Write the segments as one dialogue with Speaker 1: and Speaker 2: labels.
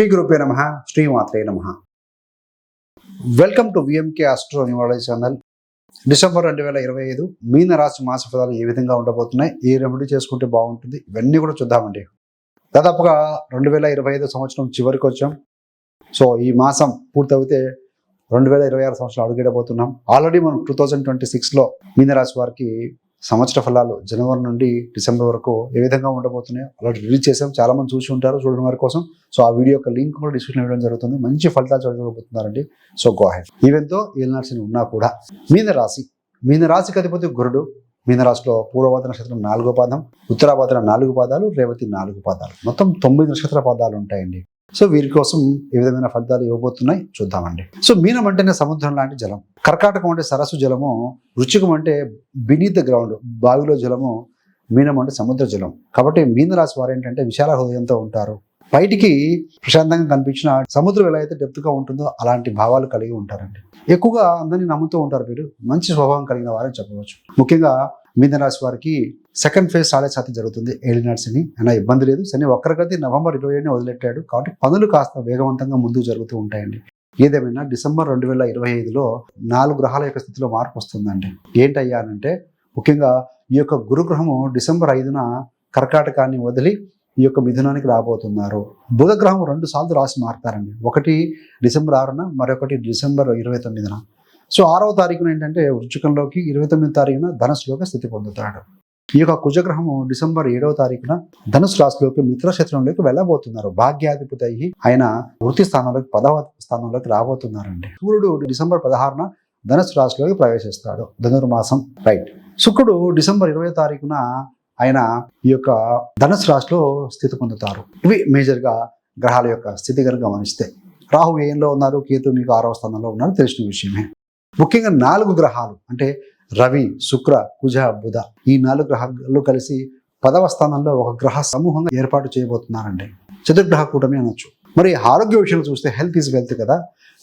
Speaker 1: శ్రీ గురుపే నమ శ్రీ నమ. Welcome to VMK astro numerology channel December రెండు వేల ఇరవై ఐదు మీన రాశి మాస ఫలాలు ఏ విధంగా ఉండబోతున్నాయి ఏ రెమెడీ చేసుకుంటే బాగుంటుంది ఇవన్నీ కూడా చూద్దామండి. దాదాపుగా రెండు వేల ఇరవై ఐదు సంవత్సరం చివరికి వచ్చాం. సో ఈ మాసం పూర్తయితే రెండు వేల ఇరవై ఆరు సంవత్సరం అడుగుడబోతున్నాం ఆల్రెడీ మనం టూ థౌజండ్ ట్వంటీ సిక్స్లో మీనరాశి వారికి సంవత్సర ఫలాలు జనవరి నుండి డిసెంబర్ వరకు ఏ విధంగా ఉండబోతున్నాయో అలా రిలీజ్ చేసాం చాలామంది చూసి ఉంటారు చూడడం వారి కోసం. సో ఆ వీడియో యొక్క లింక్ కూడా డిస్క్రిప్షన్ ఇవ్వడం జరుగుతుంది. మంచి ఫలితాలు చూడబోతున్నారండి సో గో హెడ్ ఈవెంతో ఏలినాల్సిన ఉన్నా కూడా మీన రాశి మీన రాశికి అధిపతి గురుడు. మీన రాశిలో పూర్వవాద నక్షత్రం నాలుగో పాదం ఉత్తరాభాద్ర నాలుగు పాదాలు రేవతి నాలుగు పాదాలు. మొత్తం తొమ్మిది నక్షత్ర పాదాలు ఉంటాయండి. సో వీరి కోసం ఏ విధమైన ఫలితాలు ఇవ్వబోతున్నాయి చూద్దామండి. సో మీనం అంటేనే సముద్రం లాంటి జలం. కర్కాటకం అంటే సరస్సు జలము రుచికం అంటే బినీత్ ద గ్రౌండ్ బావిలో జలము మీనం అంటే సముద్ర జలం. కాబట్టి మీన రాశి వారు ఏంటంటే విశాల హృదయంతో ఉంటారు. బయటికి ప్రశాంతంగా కనిపించిన సముద్రం ఎలా అయితే డెప్త్గా ఉంటుందో అలాంటి భావాలు కలిగి ఉంటారండి. ఎక్కువగా అందరినీ నమ్ముతూ ఉంటారు వీరు. మంచి స్వభావం కలిగిన వారని చెప్పవచ్చు. ముఖ్యంగా మీనరాశి వారికి సెకండ్ ఫేజ్ సాడే శాతం జరుగుతుంది ఏలినాడు శని అయినా ఇబ్బంది లేదు. శని ఒక్కరికైతే నవంబర్ ఇరవై ఏడుని వదిలెట్టాడు. కాబట్టి పనులు కాస్త వేగవంతంగా ముందుకు జరుగుతూ ఉంటాయండి. ఏదేమైనా డిసెంబర్ రెండు వేల ఇరవై ఐదులో నాలుగు గ్రహాల యొక్క స్థితిలో మార్పు వస్తుందండి. ఏంటయ్యానంటే ముఖ్యంగా ఈ యొక్క గురుగ్రహము డిసెంబర్ ఐదున కర్కాటకాన్ని వదిలి ఈ యొక్క మిథునానికి రాబోతున్నారు. బుధగ్రహం రెండు సార్లు రాసి మారుతారండి. ఒకటి డిసెంబర్ ఆరున మరొకటి డిసెంబర్ ఇరవై తొమ్మిదిన. సో ఆరవ తారీఖున ఏంటంటే వృచ్చికంలోకి ఇరవై తొమ్మిది తారీఖున ధనస్సులోకి స్థితి పొందుతాడు. ఈ యొక్క కుజగ్రహము డిసెంబర్ ఏడవ తారీఖున ధనుసు రాశిలోకి మిత్రక్షేత్రంలోకి వెళ్ళబోతున్నారు. భాగ్యాధిపతి అయ్యి ఆయన వృత్తి స్థానంలోకి పదవ స్థానంలోకి రాబోతున్నారండి. సూర్యుడు డిసెంబర్ పదహారున ధనుసు రాశిలోకి ప్రవేశిస్తాడు. ధనుర్మాసం రైట్. శుక్రుడు డిసెంబర్ ఇరవై తారీఖున ఆయన ఈ యొక్క ధనుసు రాశిలో స్థితి పొందుతారు. ఇవి మేజర్గా గ్రహాల యొక్క స్థితి కనుక గమనిస్తే. రాహు ఏంలో ఉన్నారు కేతు మీకు ఆరవ స్థానంలో ఉన్నారు తెలిసిన విషయమే. ముఖ్యంగా నాలుగు గ్రహాలు అంటే రవి శుక్ర కుజ బుధ ఈ నాలుగు గ్రహాలు కలిసి పదవ స్థానంలో ఒక గ్రహ సమూహంగా ఏర్పాటు చేయబోతున్నారండి. చతుర్గ్రహ కూటమి అనొచ్చు. మరి ఆరోగ్య విషయంలో చూస్తే హెల్త్ ఈజ్ వెల్త్ కదా.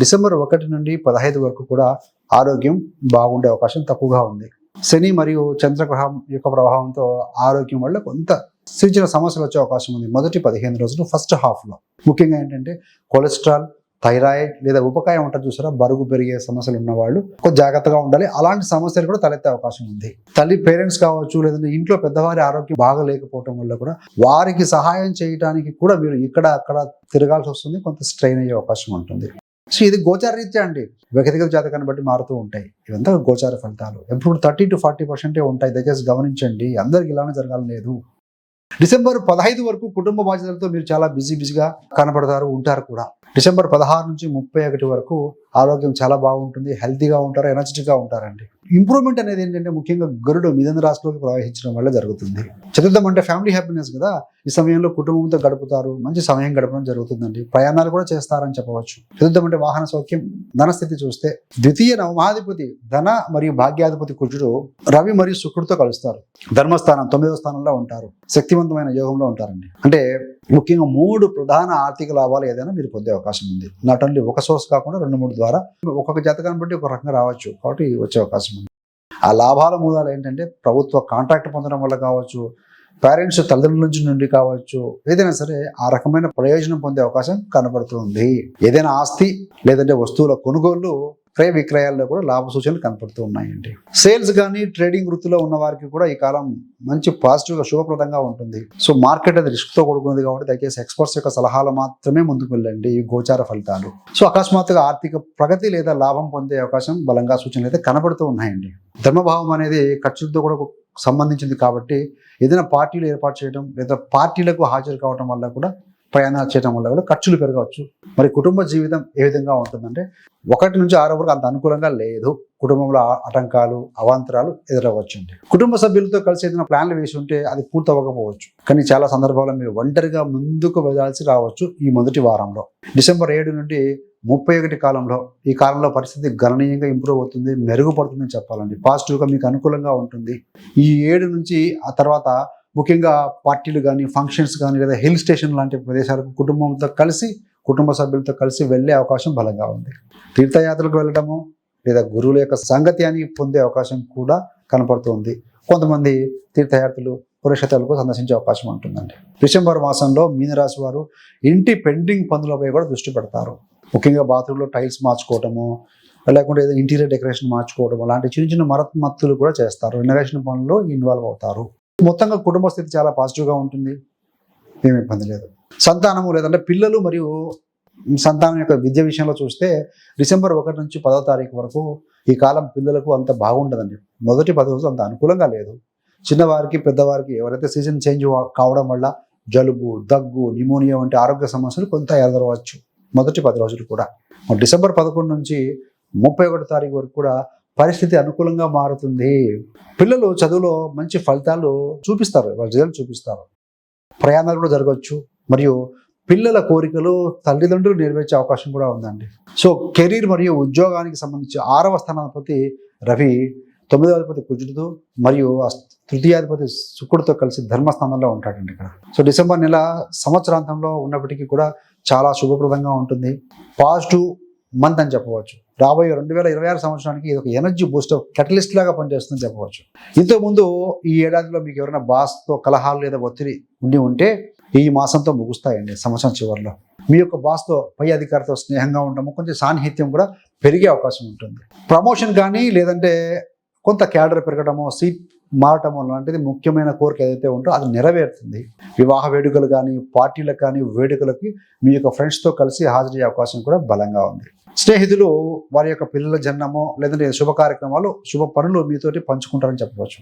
Speaker 1: డిసెంబర్ ఒకటి నుండి పదహైదు వరకు కూడా ఆరోగ్యం బాగుండే అవకాశం తక్కువగా ఉంది. శని మరియు చంద్రగ్రహం యొక్క ప్రభావంతో ఆరోగ్యం వల్ల కొంత చిన్న చిన్న సమస్యలు వచ్చే అవకాశం ఉంది. మొదటి పదిహేను రోజులు ఫస్ట్ హాఫ్లో. ముఖ్యంగా ఏంటంటే కొలెస్ట్రాల్ థైరాయిడ్ లేదా ఉపకాయం ఉంటుంది చూసారా? బరుగు పెరిగే సమస్యలు ఉన్నవాళ్ళు కొంచెం జాగ్రత్తగా ఉండాలి. అలాంటి సమస్యలు కూడా తలెత్తే అవకాశం ఉంది. తల్లి పేరెంట్స్ కావచ్చు లేదంటే ఇంట్లో పెద్దవారి ఆరోగ్యం బాగా లేకపోవడం వల్ల కూడా వారికి సహాయం చేయడానికి కూడా మీరు ఇక్కడ అక్కడ తిరగాల్సి వస్తుంది. కొంత స్ట్రెయిన్ అయ్యే అవకాశం ఉంటుంది. సో ఇది గోచార రీత్యా అండి. వ్యక్తిగత జాతకాన్ని బట్టి మారుతూ ఉంటాయి. ఇవంతా గోచార ఫలితాలు. ఎప్పుడు థర్టీ టు ఫార్టీ పర్సెంటే ఉంటాయి. దయచేసి గమనించండి. అందరికి ఇలానే జరగాలి లేదు. డిసెంబర్ పదహైదు వరకు కుటుంబ బాధ్యతలతో మీరు చాలా బిజీ బిజీగా కనపడతారు ఉంటారు కూడా. డిసెంబర్ పదహారు నుంచి ముప్పై ఒకటి వరకు ఆరోగ్యం చాలా బాగుంటుంది హెల్తీగా ఉంటారు ఎనర్జెటిక్గా ఉంటారండి. ఇంప్రూవ్మెంట్ అనేది ఏంటంటే ముఖ్యంగా గరుడు మిథున రాశిలోకి ప్రవహించడం వల్ల జరుగుతుంది. చతుర్థం అంటే ఫ్యామిలీ హ్యాపీనెస్ కదా? ఈ సమయంలో కుటుంబంతో గడుపుతారు మంచి సమయం గడపడం జరుగుతుందండి. ప్రయాణాలు కూడా చేస్తారని చెప్పవచ్చు. చతుర్థం అంటే వాహన సౌఖ్యం. ధనస్థితి చూస్తే ద్వితీయ నవమాధిపతి ధన మరియు భాగ్యాధిపతి కుజుడు రవి మరియు శుక్రుడితో కలుస్తారు. ధర్మస్థానం తొమ్మిదవ స్థానంలో ఉంటారు. శక్తివంతమైన యోగంలో ఉంటారండి. అంటే ముఖ్యంగా మూడు ప్రధాన ఆర్థిక లాభాలు ఏదైనా మీరు పొందే అవకాశం ఉంది. నాట్ ఓన్లీ ఒక సోర్స్ కాకుండా రెండు మూడు ద్వారా ఒక్కొక్క జాతకాన్ని బట్టి ఒక రకంగా రావచ్చు. కాబట్టి వచ్చే అవకాశం ఉంది. ఆ లాభాల మూలాలు ఏంటంటే ప్రభుత్వ కాంట్రాక్ట్ పొందడం వల్ల కావచ్చు పేరెంట్స్ తల్లిదండ్రుల నుంచి నుండి కావచ్చు ఏదైనా సరే ఆ రకమైన ప్రయోజనం పొందే అవకాశం కనబడుతుంది. ఏదైనా ఆస్తి లేదంటే వస్తువుల కొనుగోలు క్రయ విక్రయాల్లో కూడా లాభ సూచనలు కనపడుతూ ఉన్నాయండి. సేల్స్ కానీ ట్రేడింగ్ వృత్తిలో ఉన్న వారికి కూడా ఈ కాలం మంచి పాజిటివ్గా శుభప్రదంగా ఉంటుంది. సో మార్కెట్ అది రిస్క్తో కూడుకున్నది కాబట్టి దయచేసి ఎక్స్పర్ట్స్ యొక్క సలహాలు మాత్రమే ముందుకు వెళ్ళండి ఈ గోచార ఫలితాలు. సో అకస్మాత్తుగా ఆర్థిక ప్రగతి లేదా లాభం పొందే అవకాశం బలంగా సూచనలు అయితే కనబడుతూ ఉన్నాయండి. ధర్మభావం అనేది ఖర్చులతో కూడా సంబంధించింది కాబట్టి ఏదైనా పార్టీలు ఏర్పాటు చేయడం లేదా పార్టీలకు హాజరు కావడం వల్ల కూడా ప్రయాణాలు చేయడం వల్ల కూడా ఖర్చులు పెరగవచ్చు. మరి కుటుంబ జీవితం ఏ విధంగా ఉంటుందంటే ఒకటి నుంచి ఆరో వరకు అంత అనుకూలంగా లేదు. కుటుంబంలో ఆటంకాలు అవాంతరాలు ఎదురవ్వచ్చండి. కుటుంబ సభ్యులతో కలిసి ఏదైనా ప్లాన్లు వేసి ఉంటే అది పూర్తి అవ్వకపోవచ్చు కానీ చాలా సందర్భాల్లో మీరు ఒంటరిగా ముందుకు వెళ్ళాల్సి రావచ్చు ఈ మొదటి వారంలో. డిసెంబర్ ఏడు నుండి ముప్పై ఒకటి కాలంలో ఈ కాలంలో పరిస్థితి గణనీయంగా ఇంప్రూవ్ అవుతుంది మెరుగుపడుతుందని చెప్పాలండి. పాజిటివ్గా మీకు అనుకూలంగా ఉంటుంది. ఈ ఏడు నుంచి ఆ తర్వాత ముఖ్యంగా పార్టీలు కానీ ఫంక్షన్స్ కానీ లేదా హిల్ స్టేషన్ లాంటి ప్రదేశాలకు కుటుంబంతో కలిసి కుటుంబ సభ్యులతో కలిసి వెళ్ళే అవకాశం బలంగా ఉంది. తీర్థయాత్రలకు వెళ్ళడము లేదా గురువుల యొక్క సంగత్యాన్ని పొందే అవకాశం కూడా కనపడుతుంది కొంతమంది తీర్థయాత్రలు పురుషతలకు సందర్శించే అవకాశం ఉంటుందండి. డిసెంబర్ మాసంలో మీనరాశి వారు ఇంటి పెండింగ్ పనులపై కూడా దృష్టి పెడతారు. ముఖ్యంగా బాత్రూంలో టైల్స్ మార్చుకోవటము లేకుంటే ఏదో ఇంటీరియర్ డెకరేషన్ మార్చుకోవడం అలాంటి చిన్న చిన్న మరత్మత్తులు కూడా చేస్తారు. రెనోవేషన్ పనుల్లో ఇన్వాల్వ్ అవుతారు. మొత్తంగా కుటుంబ స్థితి చాలా పాజిటివ్గా ఉంటుంది. ఏమి ఇబ్బంది లేదు. సంతానము లేదంటే పిల్లలు మరియు సంతానం యొక్క విద్య విషయంలో చూస్తే డిసెంబర్ ఒకటి నుంచి పదో తారీఖు వరకు ఈ కాలం పిల్లలకు అంత బాగుండదండి. మొదటి పది రోజులు అంత అనుకూలంగా లేదు. చిన్నవారికి పెద్దవారికి ఎవరైతే సీజన్ చేంజ్ కావడం వల్ల జలుబు దగ్గు నిమోనియా వంటి ఆరోగ్య సమస్యలు కొంత ఎదరవచ్చు. మొదటి పది రోజులు కూడా. డిసెంబర్ పదకొండు నుంచి ముప్పై ఒకటి తారీఖు వరకు కూడా పరిస్థితి అనుకూలంగా మారుతుంది. పిల్లలు చదువులో మంచి ఫలితాలు చూపిస్తారు. వాళ్ళ రిజల్ట్ చూపిస్తారు. ప్రయాణాలు కూడా జరగవచ్చు. మరియు పిల్లల కోరికలు తల్లిదండ్రులు నెరవేర్చే అవకాశం కూడా ఉందండి. సో కెరీర్ మరియు ఉద్యోగానికి సంబంధించి ఆరవ స్థానాధిపతి రవి తొమ్మిదవ అధిపతి కుజుడుతో మరియు తృతీయాధిపతి శుక్రుడితో కలిసి ధర్మస్థానంలో ఉంటాడండి ఇక్కడ. సో డిసెంబర్ నెల సంవత్సరాంతంలో ఉన్నప్పటికీ కూడా చాలా శుభప్రదంగా ఉంటుంది. పాజిటివ్ మంత్ అని చెప్పవచ్చు. రాబోయే రెండు వేల ఇరవై ఆరు సంవత్సరానికి ఇది ఒక ఎనర్జీ బూస్టర్ కెటలిస్ట్ లాగా పనిచేస్తుందని చెప్పవచ్చు. ఇంతకుముందు ఈ ఏడాదిలో మీకు ఎవరైనా బాస్తో కలహాలు లేదా ఒత్తిడి ఉండి ఉంటే ఈ మాసంతో ముగుస్తాయండి సంవత్సరం చివరిలో. మీ యొక్క బాస్తో పై అధికారితో స్నేహంగా ఉండము కొంచెం సాన్నిహిత్యం కూడా పెరిగే అవకాశం ఉంటుంది. ప్రమోషన్ కానీ లేదంటే కొంత క్యాడర్ పెరగడము సీట్ మారటము లాంటిది ముఖ్యమైన కోరిక ఏదైతే ఉంటో అది నెరవేరుతుంది. వివాహ వేడుకలు కానీ పార్టీలకు కానీ వేడుకలకి మీ యొక్క ఫ్రెండ్స్తో కలిసి హాజరయ్యే అవకాశం కూడా బలంగా ఉంది. స్నేహితులు వారి యొక్క పిల్లల జన్మము లేదంటే శుభ కార్యక్రమాలు శుభ పనులు మీతోటి పంచుకుంటారని చెప్పవచ్చు.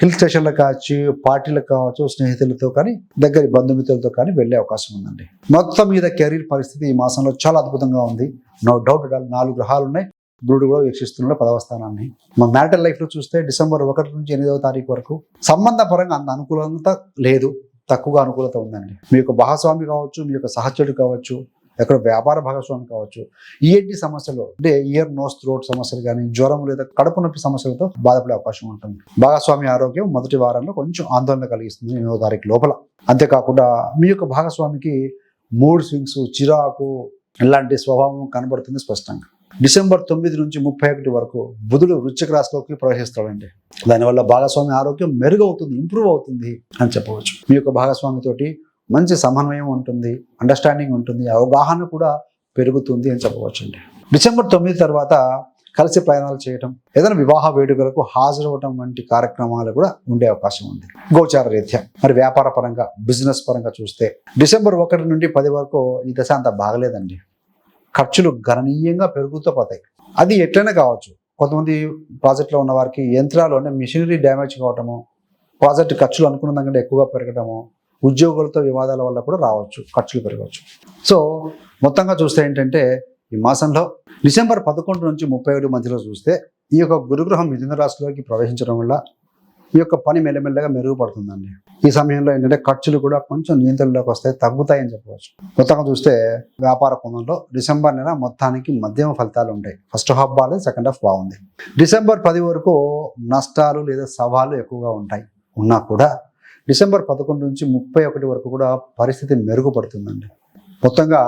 Speaker 1: హిల్ స్టేషన్లకు కావచ్చు పార్టీలకు కావచ్చు స్నేహితులతో కానీ దగ్గరి బంధుమిత్రులతో కానీ వెళ్ళే అవకాశం ఉందండి. మొత్తం మీద కెరీర్ పరిస్థితి ఈ మాసంలో చాలా అద్భుతంగా ఉంది. నో డౌట్ నాలుగు గ్రహాలు ఉన్నాయి. గురుడు కూడా వీక్షిస్తున్నాడు పదవ స్థానాన్ని. మా మ్యారిటల్ లైఫ్లో చూస్తే డిసెంబర్ ఒకటి నుంచి ఎనిమిదవ తారీఖు వరకు సంబంధ పరంగా అంత అనుకూలత లేదు. తక్కువగా అనుకూలత ఉందండి. మీ యొక్క భాగస్వామి కావచ్చు మీ యొక్క సహచరుడు కావచ్చు ఎక్కడ వ్యాపార భాగస్వామి కావచ్చు ఈఎన్టీ సమస్యలు అంటే ఇయర్ నోస్ థ్రోట్ సమస్యలు కానీ జ్వరం లేదా కడుపు నొప్పి సమస్యలతో బాధపడే అవకాశం ఉంటుంది. భాగస్వామి ఆరోగ్యం మొదటి వారంలో కొంచెం ఆందోళన కలిగిస్తుంది ఎనిమిదో తారీఖు లోపల. అంతేకాకుండా మీ యొక్క భాగస్వామికి మూడ్ స్వింగ్స్ చిరాకు ఇలాంటి స్వభావం కనబడుతుంది స్పష్టంగా. డిసెంబర్ తొమ్మిది నుంచి ముప్పై ఒకటి వరకు బుధుడు వృశ్చిక రాశిలోకి ప్రవేశిస్తాడండి దానివల్ల భాగస్వామి ఆరోగ్యం మెరుగవుతుంది ఇంప్రూవ్ అవుతుంది అని చెప్పవచ్చు. మీ యొక్క భాగస్వామితోటి మంచి సమన్వయం ఉంటుంది అండర్స్టాండింగ్ ఉంటుంది అవగాహన కూడా పెరుగుతుంది అని చెప్పవచ్చు అండి డిసెంబర్ తొమ్మిది తర్వాత కలిసి ప్రయాణాలు చేయటం ఏదైనా వివాహ వేడుకలకు హాజరవటం వంటి కార్యక్రమాలు కూడా ఉండే అవకాశం ఉంది. గోచార రీత్యా మరి వ్యాపార పరంగా బిజినెస్ పరంగా చూస్తే డిసెంబర్ ఒకటి నుండి పది వరకు ఈ దశ అంత బాగలేదండి. ఖర్చులు గణనీయంగా పెరుగుతూ పోతాయి. అది ఎట్లయినా కావచ్చు. కొంతమంది ప్రాజెక్ట్లో ఉన్న వారికి యంత్రాలు అంటే మిషనరీ డ్యామేజ్ కావటము ప్రాజెక్ట్ ఖర్చులు అనుకున్న దానికంటే ఎక్కువగా పెరగడము ఉద్యోగులతో వివాదాల వల్ల కూడా రావచ్చు ఖర్చులు పెరగవచ్చు. సో మొత్తంగా చూస్తే ఏంటంటే ఈ మాసంలో డిసెంబర్ పదకొండు నుంచి ముప్పై ఒకటి మధ్యలో చూస్తే ఈ యొక్క గురుగ్రహం మిథున రాశిలోకి ప్రవేశించడం వల్ల ఈ యొక్క పని మెల్లమెల్లగా మెరుగుపడుతుందండి. ఈ సమయంలో ఏంటంటే ఖర్చులు కూడా కొంచెం నియంత్రణలోకి వస్తాయి తగ్గుతాయని చెప్పవచ్చు. మొత్తంగా చూస్తే వ్యాపార కోణంలో డిసెంబర్ నెల మొత్తానికి మధ్యమ ఫలితాలు ఉంటాయి. ఫస్ట్ హాఫ్ బాగాలేదు సెకండ్ హాఫ్ బాగుంది. డిసెంబర్ పది వరకు నష్టాలు లేదా సవాళ్ళు ఎక్కువగా ఉంటాయి. ఉన్నా కూడా డిసెంబర్ పదకొండు నుంచి ముప్పై ఒకటి వరకు కూడా పరిస్థితి మెరుగుపడుతుందండి. మొత్తంగా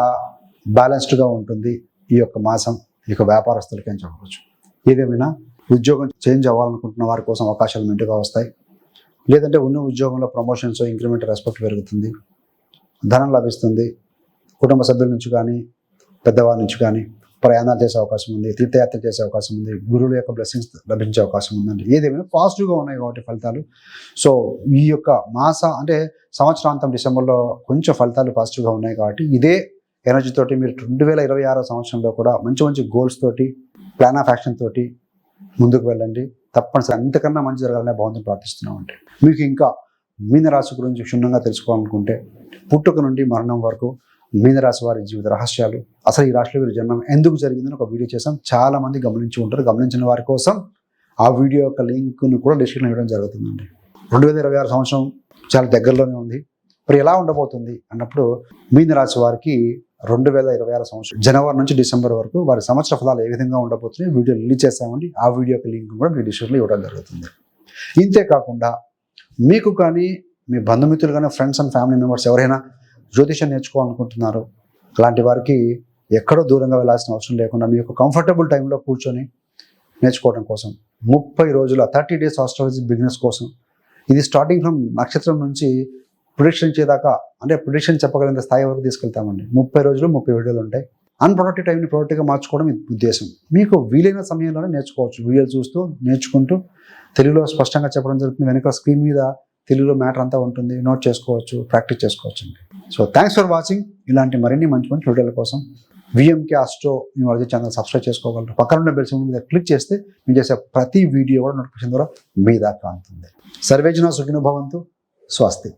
Speaker 1: బ్యాలెన్స్డ్గా ఉంటుంది ఈ యొక్క మాసం ఈ యొక్క వ్యాపారస్తులకి అని చెప్పవచ్చు ఏదేమైనా ఉద్యోగం చేంజ్ అవ్వాలనుకుంటున్న వారి కోసం అవకాశాలు మెండుగా వస్తాయి. లేదంటే ఉన్న ఉద్యోగంలో ప్రమోషన్స్ ఇంక్రిమెంట్ రెస్పెక్ట్ పెరుగుతుంది. ధనం లభిస్తుంది. కుటుంబ సభ్యుల నుంచి కానీ పెద్దవారి నుంచి కానీ ప్రయాణాలు చేసే అవకాశం ఉంది తీర్థయాత్ర చేసే అవకాశం ఉంది గురువుల యొక్క బ్లెస్సింగ్స్ లభించే అవకాశం ఉందండి. ఏదేమైనా పాజిటివ్గా ఉన్నాయి కాబట్టి ఫలితాలు. సో ఈ యొక్క మాస అంటే సంవత్సరాంతం డిసెంబర్లో కొంచెం ఫలితాలు పాజిటివ్గా ఉన్నాయి కాబట్టి ఇదే ఎనర్జీ తోటి మీరు రెండు వేల ఇరవై ఆరో సంవత్సరంలో కూడా మంచి మంచి గోల్స్ తోటి ప్లాన్ ఆఫ్ యాక్షన్ తోటి ముందుకు వెళ్ళండి. తప్పనిసరి అంతకన్నా మంచి జరగాలనే బాగుందని ప్రార్థిస్తున్నామండి మీకు ఇంకా మీనరాశి గురించి క్షుణ్ణంగా తెలుసుకోవాలనుకుంటే పుట్టుక నుండి మరణం వరకు మీనరాశి వారి జీవిత రహస్యాలు అసలు ఈ రాశిలో వీరి జన్మం ఎందుకు జరిగిందని ఒక వీడియో చేసాం చాలా మంది గమనించి ఉంటారు. గమనించిన వారి కోసం ఆ వీడియో యొక్క లింక్ను కూడా డిస్క్రిప్షన్ ఇవ్వడం జరుగుతుందండి. రెండు వేల ఇరవై ఆరు సంవత్సరం చాలా దగ్గరలోనే ఉంది. మరి ఎలా ఉండబోతుంది అన్నప్పుడు మీనరాశి వారికి రెండు వేల ఇరవై ఆరు సంవత్సరం జనవరి నుంచి డిసెంబర్ వరకు వారి సంవత్సర ఫలాలు ఏ విధంగా ఉండబోతున్నాయి వీడియో రిలీజ్ చేస్తామండి. ఆ వీడియో లింక్ కూడా మీ డిస్క్రిప్షన్లో ఇవ్వడం జరుగుతుంది. ఇంతే కాకుండా మీకు కానీ మీ బంధుమిత్రులు కానీ ఫ్రెండ్స్ అండ్ ఫ్యామిలీ మెంబర్స్ ఎవరైనా జ్యోతిషం నేర్చుకోవాలనుకుంటున్నారు అలాంటి వారికి ఎక్కడో దూరంగా వెళ్ళాల్సిన అవసరం లేకుండా మీ యొక్క కంఫర్టబుల్ టైంలో కూర్చొని నేర్చుకోవడం కోసం. ముప్పై రోజుల థర్టీ డేస్ ఆస్ట్రాలజీ బిజినెస్ కోసం. ఇది స్టార్టింగ్ ఫ్రమ్ నక్షత్రం నుంచి ప్రొడిక్షన్ చేదాకా అంటే ప్రొడిక్షన్ చెప్పగలిగిన స్థాయి వరకు తీసుకెళ్తామండి. ముప్పై రోజులు ముప్పై వీడియోలు ఉంటాయి. అన్ప్రొడక్టివ్ టైంని ప్రొడక్టివ్గా మార్చుకోవడం ఇది ఉద్దేశం. మీకు వీలైన సమయంలోనే నేర్చుకోవచ్చు. వీడియోలు చూస్తూ నేర్చుకుంటూ తెలుగులో స్పష్టంగా చెప్పడం జరుగుతుంది. వెనుక స్క్రీన్ మీద తెలుగులో మ్యాటర్ అంతా ఉంటుంది. నోట్ చేసుకోవచ్చు ప్రాక్టీస్ చేసుకోవచ్చు సో థ్యాంక్స్ ఫర్ వాచింగ్ ఇలాంటి మరిన్ని మంచి మంచి వీడియోల కోసం VMK astro numerology channel subscribe చేసుకోగలరు. పక్కన ఉన్న బెల్ సింబల్ మీద క్లిక్ చేస్తే మేము చేసే ప్రతి వీడియో కూడా నోటిఫికేషన్ ద్వారా మీ దాకా అందుతుంది సర్వేజన సుఖినో భవంతు. స్వస్తి.